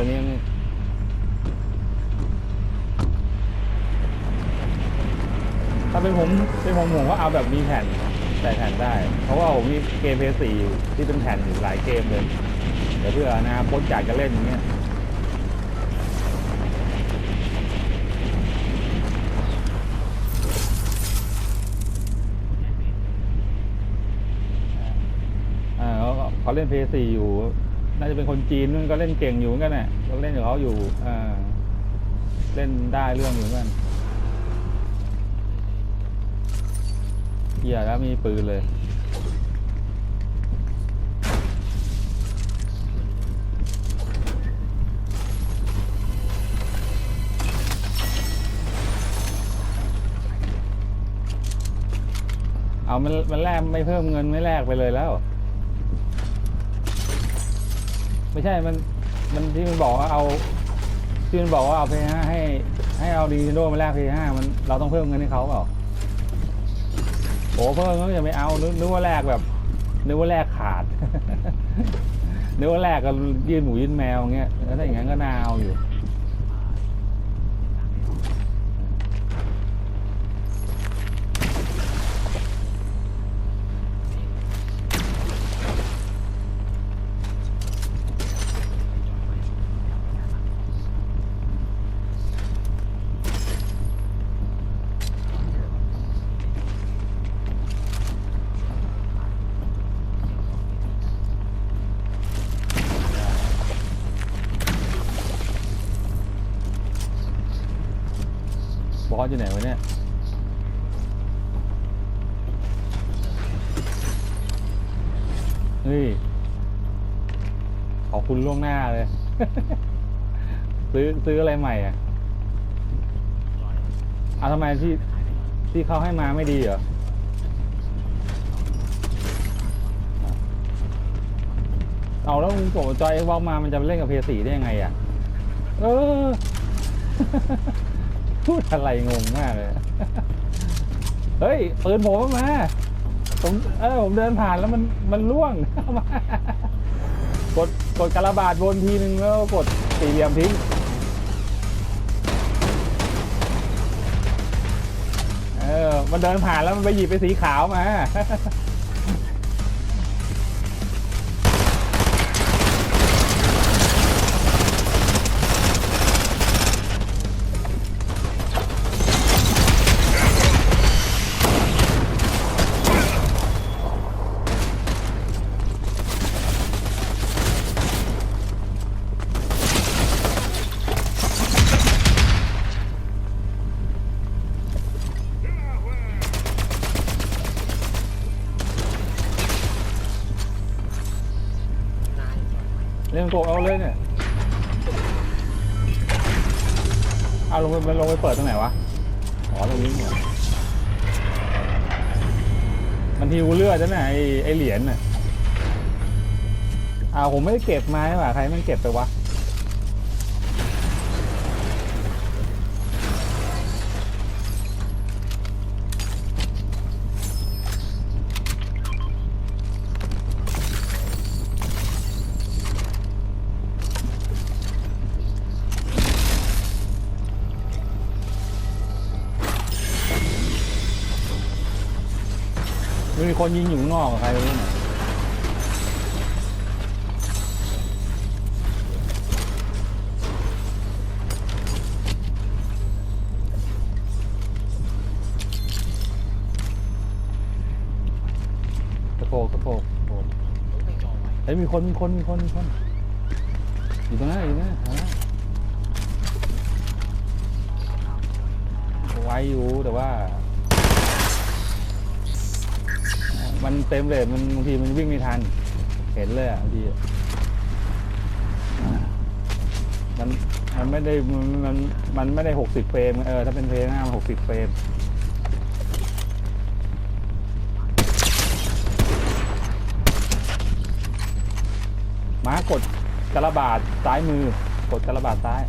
รงนี้นี่ถ้าเป็นผมเป็นผมผมก็เอาแบบมีแผ่นใส่แผ่นได้ เพราะว่าผมมีเกมเพย์สี่ที่เป็นแผ่นอยู่หลายเกมเลยเดี๋ยวเพื่ออนาคตอยากจะเล่นอย่างเงี้ยเขาเขาเล่นเพย์สี่อยู่ น่าจะเป็นคนจีนนั่นก็เล่นเก่งอยู่เหมือนกันน่ะก็เล่นกับเขาอยู่อ่าเล่นได้เรื่องอยู่เหมือนกันเหี้ยแล้วมีปืนเลยเอามันมันแลกไม่เพิ่มเงินไม่แลกไปเลยแล้ว ไม่ใช่มันมันที่มันบอกว่าเอาที่มันบอกว่าเอาเพย์ห้าให้ ให้เอาดีโดมาแลกเพย์ห้ามันเราต้องเพิ่มเงินให้เขาเปล่าโอ้เพิ่มก็จะไม่เอานึกว่าแลกแบบนึกว่าแลกขาดนึกว่าแลกกับยื่นหมูยื่นแมวอย่างเงี้ยแล้วถ้าอย่างนั้นก็น่าเอาอยู่ อสอยู่ไหนวะเนี่ยเฮ้ยขอบคุณล่วงหน้าเลย ซื้อซื้ออะไรใหม่อะเอาทำไมที่ที่เขาให้มาไม่ดีเหรอเอาแล้วมึงโกรธจอยเอ็กซ์มามันจะเล่นกับเพย์สีได้ยังไงอะ เออ พูดอะไรงงมากเลย เฮ้ยปืนผมมา ผมเออผมเดินผ่านแล้วมันมันล่วงเอามากดกดกระบาดบนทีนึงแล้วกดสี่เหลี่ยมทิ้งเออมันเดินผ่านแล้วมันไปหยิบไปสีขาวมา เล่นโกเอาเลยเนี่ยเอาลงไปลงไปเปิดตรงไหนวะ อ๋อตรงนี้เนี่ยมันทิวเลือดนะไอไอเหรียญน่ะอ่าผมไม่ได้เก็บไม้ว่ะใครมันเก็บไปวะ คนยิงอยู่ข้างนอกกับใครไม่รู้เนี่ยสะโพกสะโพกสะโพกเฮ้ยมีคนมีคนมีคนมีคนอยู่ตรงนั้นอยู่ตรงนั้นหาไว้อยู่แต่ว่า มันเต็มเลยมันบางทีมันวิ่งไม่ทัน เห็นเลยอะบางทีมันมันไม่ได้มันมันมันไม่ได้หกสิบเฟรมเออถ้าเป็นเพลงหน้ามันหกสิบเฟรมมากดกระบาดซ้ายมือกดกระบาดซ้าย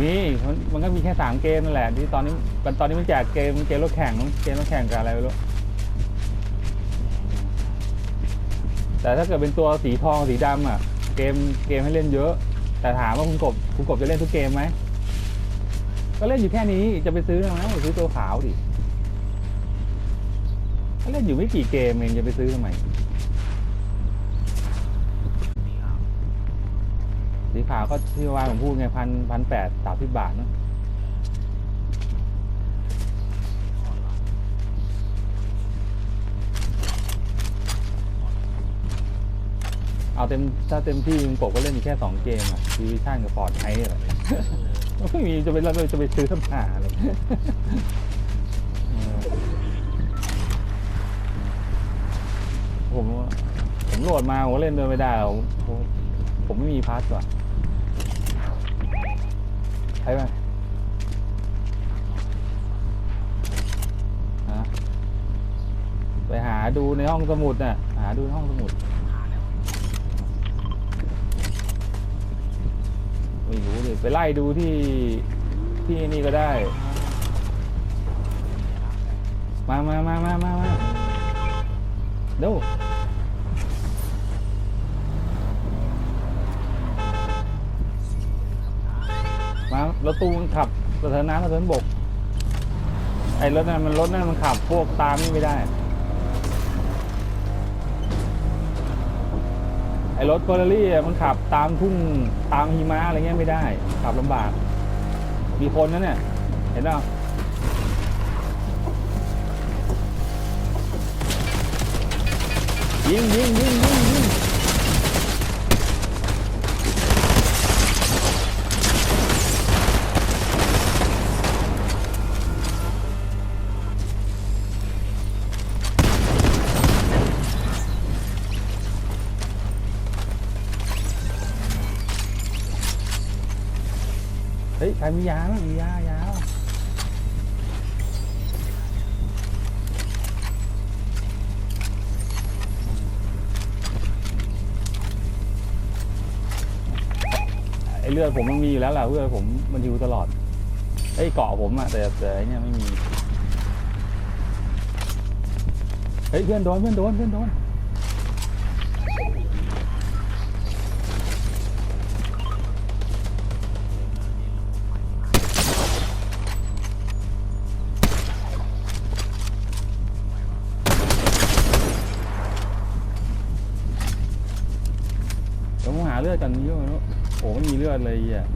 มีมันมันก็มีแค่สามเกมนั่นแหละที่ตอนนี้ตอนนี้มันแจกเกมเกมรถแข่งมั้งเกมรถแข่งกับอะไรไม่รู้แต่ถ้าเกิดเป็นตัวสีทองสีดำอะ เกมเกมให้เล่นเยอะ แต่ถามว่าคุณกบคุณกบจะเล่นทุกเกมไหมก็เล่นอยู่แค่นี้จะไปซื้อทำไมซื้อตัวขาวดิก็เล่นอยู่ไม่กี่เกมเองจะไปซื้อทำไม ขาวก็ที่ว่าผมพูดไงพันพันแปดสามสิบบาทเนอะเอาเต็มถ้าเต็มที่คุณกก็เล่นแค่สองเกมอะดิวิชั่นกับฟอร์ดไทอะไรไม่มีจะไปเราจะไปซื้อทำหาเลยเออผมว่าผมโหลดมาผมเล่นด้วยไม่ได้ผมผมไม่มีพาสว่ะ ใช่ไหมไปหาดูในห้องสมุดน่ะ หาดูในห้องสมุด ไม่รู้เลยไปไล่ดูที่ที่นี่ก็ได้ มามามามามามาเดู มารถตู้มันขับสถานะสถานบก ไอ้รถนั้นมันรถนั้นมันขับพวกตามนี่ไม่ได้ ไอ้รถเฟอร์รารี่มันขับตามทุ่งตามหิมะอะไรเงี้ยไม่ได้ ขับลำบาก มีคนนะเนี่ย เห็นเปล่ายิงยิงยิงยิง ใครมียาบ้างมียายาไอเลือดผมมันมีอยู่แล้วแหละเลือดผมมันอยู่ตลอดไอเกาะผมอะแต่แต่ไอ้เนี่ยไม่มีเฮ้ยเพื่อนโดนเพื่อนโดนเพื่อนโดน ดี๋ยวผมหาเลือดกันเยอะแล้วโอ้ไม่มีเลือดเลยอะ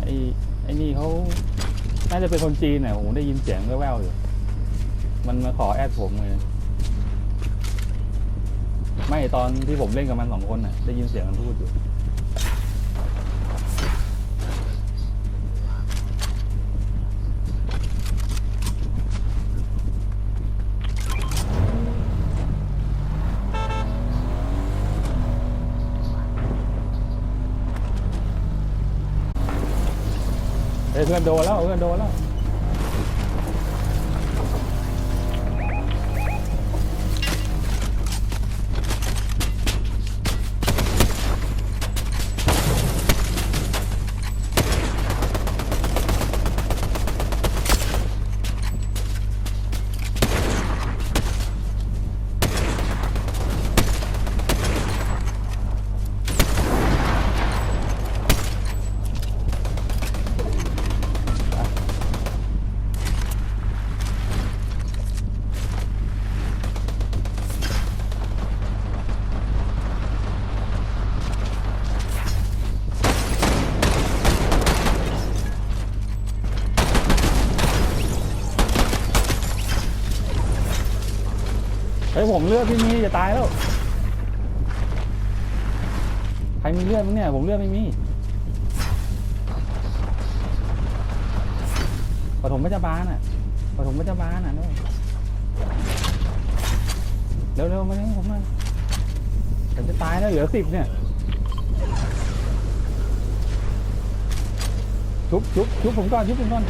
ไอ้ไอ้นี่เขาน่าจะเป็นคนจีนน่ะผมได้ยินเสียงแว่วๆอยู่ มันมาขอแอดผมเลย ไม่ตอนที่ผมเล่นกับมันสองคนน่ะ ได้ยินเสียงมันพูดอยู่ เฮ้ยเพื่อนโดนแล้วเพื่อนโดนแล้ว ผมเลือดไม่มีจะตายแล้ว ใครมีเลือดมั้งเนี่ย ผมเลือดไม่มีปฐมพยาบาลอะปฐมพยาบาลอะด้วยเร็วๆมาเนี่ยผมมาผมจะตายแล้วเหลือสิบเนี่ยชุบชุบชุบผมก่อนชุบผมก่อน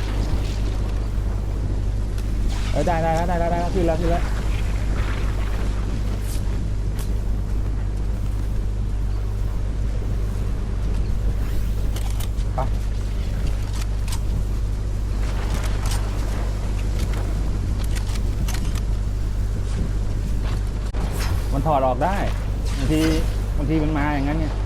เออได้ได้แล้วได้แล้วได้แล้วขึ้นแล้วขึ้นแล้ว ถอดออกได้บางทีบางทีมันมาอย่างนั้นไงโ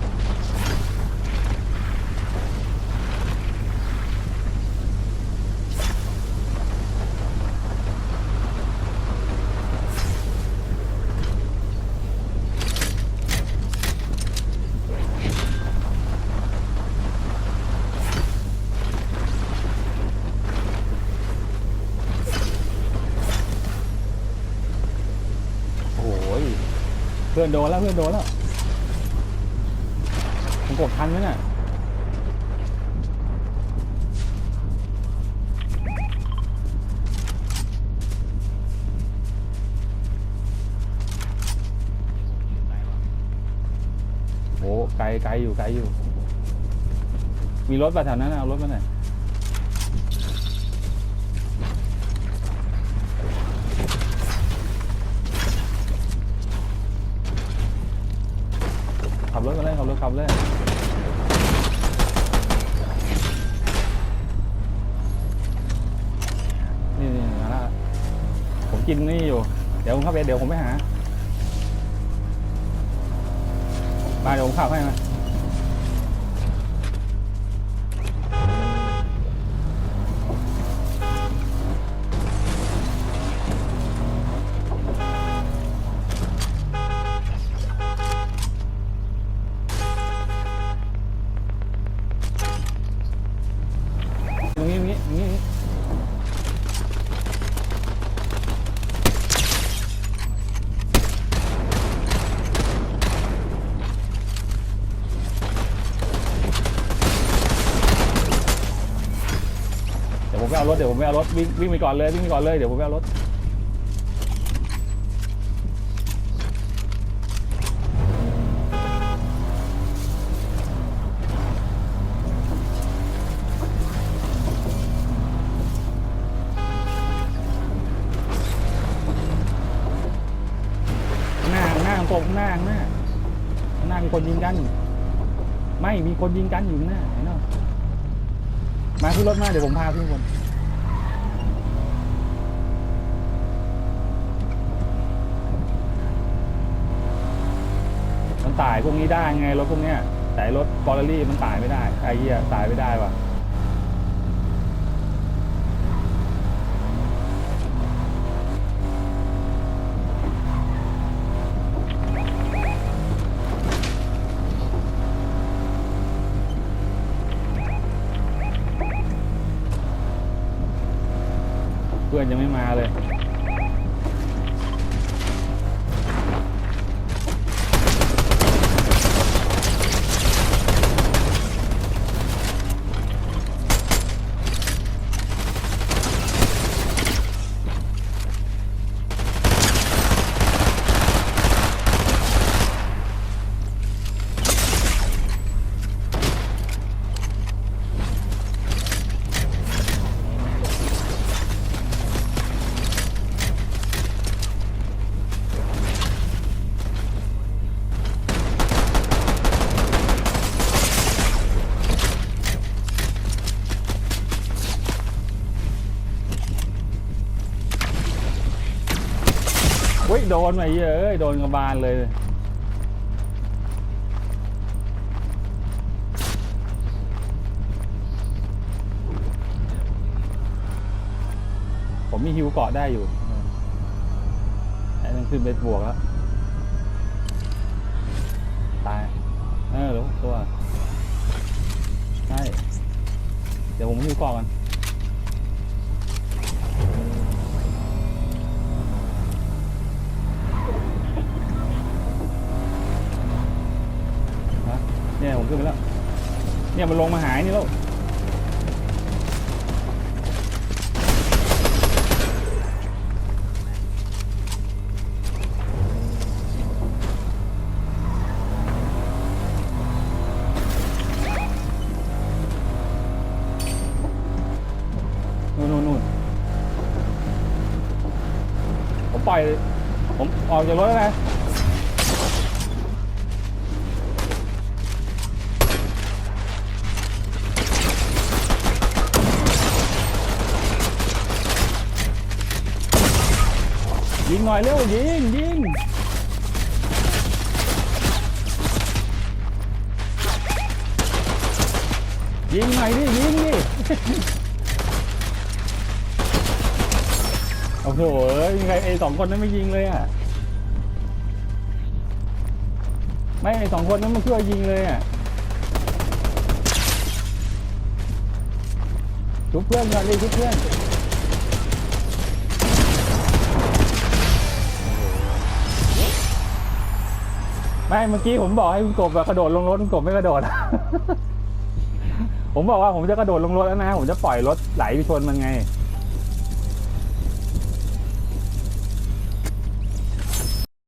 เพื่อนโดนแล้วเพื่อนโดนแล้วผมกดทันไหมเนี่ยโอ้ไกลไกลอยู่ไกลอยู่ มีรถป่ะแถวนั้นเอารถมาหน่อย บรถมาเลยขับรถขับเลยนี่นี่มาล้วผมกินนี่อยู่ เดี๋ยวผมเข้าไปเดี๋ยวผมไปหามาเดี๋ยวผมขับให้มา เอารถวิ่งวิ่งไปก่อนเลยวิ่งไปก่อนเลยเดี๋ยวผมไปเอารถข้างหน้าหน้าผมข้างหน้าข้างหน้าข้างหน้ามีคนยิงกันไม่มีคนยิงกันอยู่ข้างหน้าเนไหมมาขึ้นรถมาเดี๋ยวผมพาขึ้นบน มันตาย พวกนี้ได้ไงรถพวกเนี้ยแต่รถฟอร์รี่มันตายไม่ได้ไอ้เหี้ยตายไม่ได้ว่ะเพื่อนยังไม่มาเลย ฮ้ยโดนไปเยอะเอ้ยโดนกระบาลเลย ผมมีฮิวเกาะได้อยู่ไอ้นั่นขึ้นไปบวกแล้ว ตาย เออรู้ตัว ใช่ เดี๋ยวผมฮิวเกาะกัน เนี่ยมันลงมาหายนี่ลูกนู่นนู่นผมปล่อย ผมออกจากรถแล้วนะ ยิงหน่อยเร็วยิงยิงยิงหน่อยดิยิงดิโอ้โหเอ้ยยังไงไอ้สองคนนั้นไม่ยิงเลยอะไม่ไอ้สองคนนั้นมาช่วยยิงเลยอะชุบเพื่อนก่อนดิชุบเพื่อน ไม่เมื่อกี้ผมบอกให้คุณกบกระโดดลงรถคุณกบไม่กระโดด ผมบอกว่าผมจะกระโดดลงรถแล้วนะ ผมจะปล่อยรถไหลไปชนมันไง